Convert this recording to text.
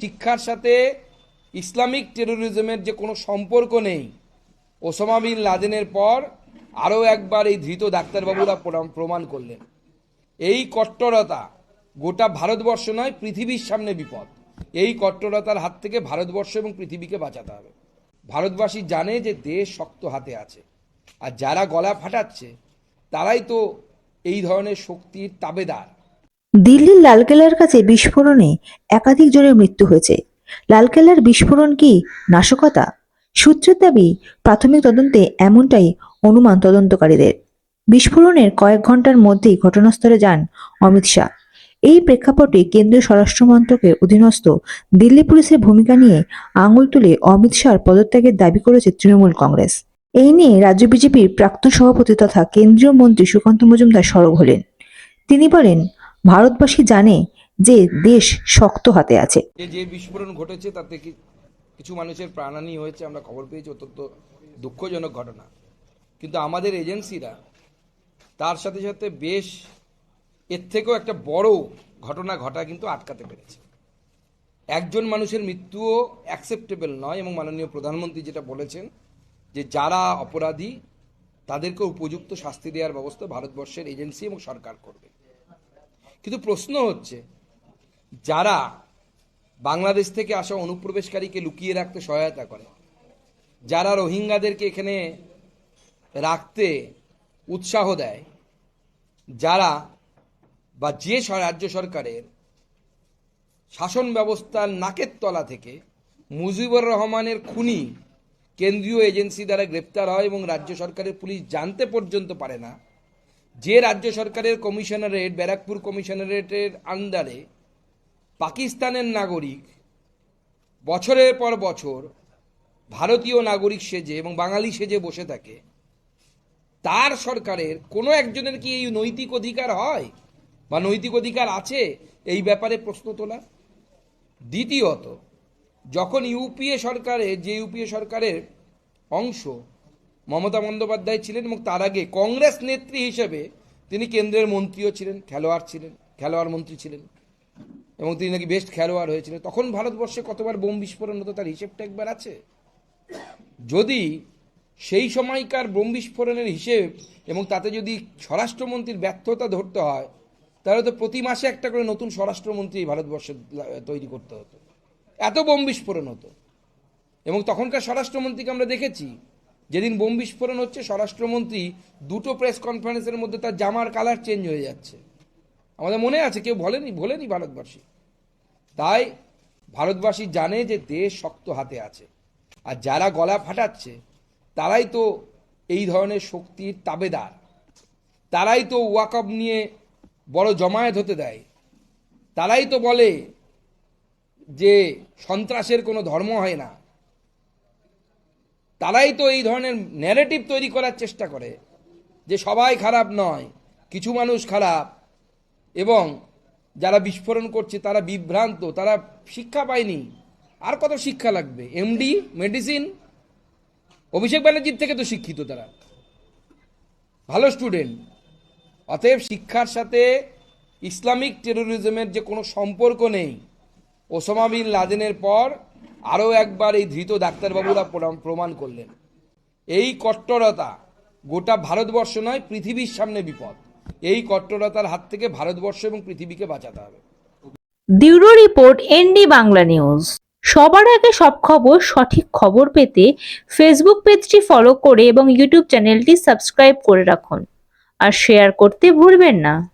শিক্ষার সাথে ইসলামিক টেরোরিজমের যে কোনো সম্পর্ক নেই, ওসামা বিন লাদেনের পর আরও একবার এই ধৃত ডাক্তারবাবুরা প্রমাণ- করলেন। এই কট্টরতা গোটা ভারতবর্ষ নয়, পৃথিবীর সামনে বিপদ। এই কট্টরতার হাত থেকে ভারতবর্ষ এবং পৃথিবীকে বাঁচাতে হবে। ভারতবাসী জানে যে দেশ শক্ত হাতে আছে, আর যারা গলা ফাটাচ্ছে, তারাই তো এই ধরনের শক্তির তাবেদার। দিল্লির লালকেল্লার কাছে বিস্ফোরণে একাধিক জনের মৃত্যু হয়েছে। লালকেল্লার বিস্ফোরণ কি নাশকতা? সূত্রের দাবি, প্রাথমিক তদন্তে এমনটাই অনুমান তদন্তকারীদের। বিস্ফোরণের কয়েক ঘণ্টার মধ্যেই ঘটনাস্থলে যান অমিত শাহ। এই প্রেক্ষাপটে কেন্দ্রীয় স্বরাষ্ট্র মন্ত্রকের অধীনস্থ দিল্লি পুলিশের ভূমিকা নিয়ে আঙুল তুলে অমিত শাহর পদত্যাগের দাবি করেছে তৃণমূল কংগ্রেস। এই নিয়ে রাজ্য বিজেপির প্রাক্তন সভাপতি তথা কেন্দ্রীয় মন্ত্রী সুকান্ত মজুমদার সরব হলেন। তিনি বলেন ভারতবাসী জানে যে দেশ শক্ত হাতে আছে। যে বিস্ফোরণ ঘটেছে, তাতে কিছু মানুষের প্রাণহানি হয়েছে আমরা খবর পেয়েছি, অত্যন্ত দুঃখজনক ঘটনা। কিন্তু আমাদের এজেন্সিরা তার সাথে সাথে বেশ, এর থেকেও একটা বড় ঘটনা ঘটা কিন্তু আটকাতে পেরেছে। একজন মানুষের মৃত্যুও অ্যাকসেপ্টেবল নয় এবং মাননীয় প্রধানমন্ত্রী যেটা বলেছেন, যে যারা অপরাধী, তাদেরকে উপযুক্ত শাস্তি দেওয়ার ব্যবস্থা ভারতবর্ষের এজেন্সি এবং সরকার করবে। কিন্তু প্রশ্ন হচ্ছে, যারা বাংলাদেশ থেকে আসা অনুপ্রবেশকারীকে লুকিয়ে রাখতে সহায়তা করে, যারা রোহিঙ্গাদেরকে এখানে রাখতে উৎসাহ দেয়, যারা বা যে রাজ্য সরকারের শাসন ব্যবস্থার নাকের তলা থেকে মুজিবুর রহমানের খুনি কেন্দ্রীয় এজেন্সি দ্বারা গ্রেপ্তার হয় এবং রাজ্য সরকারের পুলিশ জানতে পর্যন্ত পারে না যে রাজ্য সরকারের কমিশনারেট, ব্যারাকপুর কমিশনারেটের আন্ডারে পাকিস্তানের নাগরিক বছরের পর বছর ভারতীয় নাগরিক সেজে এবং বাঙালি সেজে বসে থাকে, তার সরকারের কোনো একজনের কি এই নৈতিক অধিকার হয় বা নৈতিক অধিকার আছে? এই ব্যাপারে প্রশ্ন তোলা। দ্বিতীয়ত, যখন ইউপিএ সরকারে যে ইউপিএ সরকারের অংশ মমতা বন্দ্যোপাধ্যায় ছিলেন এবং তার আগে কংগ্রেস নেত্রী হিসেবে তিনি কেন্দ্রের মন্ত্রীও ছিলেন, খেলোয়াড় ছিলেন, খেলোয়াড় মন্ত্রী ছিলেন। এবং তিনি নাকি বেস্ট খেলোয়াড় হয়েছিলেন। তখন ভারতবর্ষে কতবার বোম বিস্ফোরণ হতো তার হিসেবটা একবার আছে? যদি সেই সময়কার বোম বিস্ফোরণের হিসেব এবং তাতে যদি স্বরাষ্ট্রমন্ত্রীর ব্যর্থতা ধরতে হয়, তাহলে তো প্রতি মাসে একটা করে নতুন স্বরাষ্ট্রমন্ত্রী ভারতবর্ষে তৈরি করতে হতো। এত বোম বিস্ফোরণ হতো। এবং তখনকার স্বরাষ্ট্রমন্ত্রীকে আমরা দেখেছি যেদিন বোম বিস্ফোরণ হচ্ছে, স্বরাষ্ট্রমন্ত্রী দুটো প্রেস কনফারেন্সের মধ্যে তার জামার কালার চেঞ্জ হয়ে যাচ্ছে। আমাদের মনে আছে, কেউ বলেনি বলেনি ভারতবাসী। তাই ভারতবাসী জানে যে দেশ শক্ত হাতে আছে। আর যারা গলা ফাটাচ্ছে, তারাই তো এই ধরনের শক্তির তাবেদার। তারাই তো ওয়াকআপ নিয়ে বড় জমায়েত হতে দেয়। তারাই তো বলে যে সন্ত্রাসের কোনো ধর্ম হয় না। তারাই তো এই ধরনের ন্যারেটিভ তৈরি করার চেষ্টা করে যে সবাই খারাপ নয়, কিছু মানুষ খারাপ, এবং যারা বিস্ফোরণ করছে তারা বিভ্রান্ত, তারা শিক্ষা পায়নি। আর কত শিক্ষা লাগবে? এমডি মেডিসিন অভিষেক ব্যানার্জির থেকে তো শিক্ষিত তারা। ভালো স্টুডেন্ট অতএব শিক্ষার সাথে ইসলামিক টেরোরিজমের যে কোনো সম্পর্ক নেই। ওসামা বিন লাদেনের পর আরও একবার এই ধৃত ডাক্তারবাবুরা প্রমাণ- করলেন। এই কট্টরতা গোটা ভারতবর্ষ নয়, পৃথিবীর সামনে বিপদ। এই কট্টরতার হাত থেকে ভারতবর্ষ এবং পৃথিবীকে বাঁচাতে হবে। Bureau report, ND Bangla news. সবার আগে সব খবর, সঠিক খবর পেতে ফেসবুক পেজটি ফলো করে এবং ইউটিউব চ্যানেলটি সাবস্ক্রাইব করে রাখুন। আর শেয়ার করতে ভুলবেন না।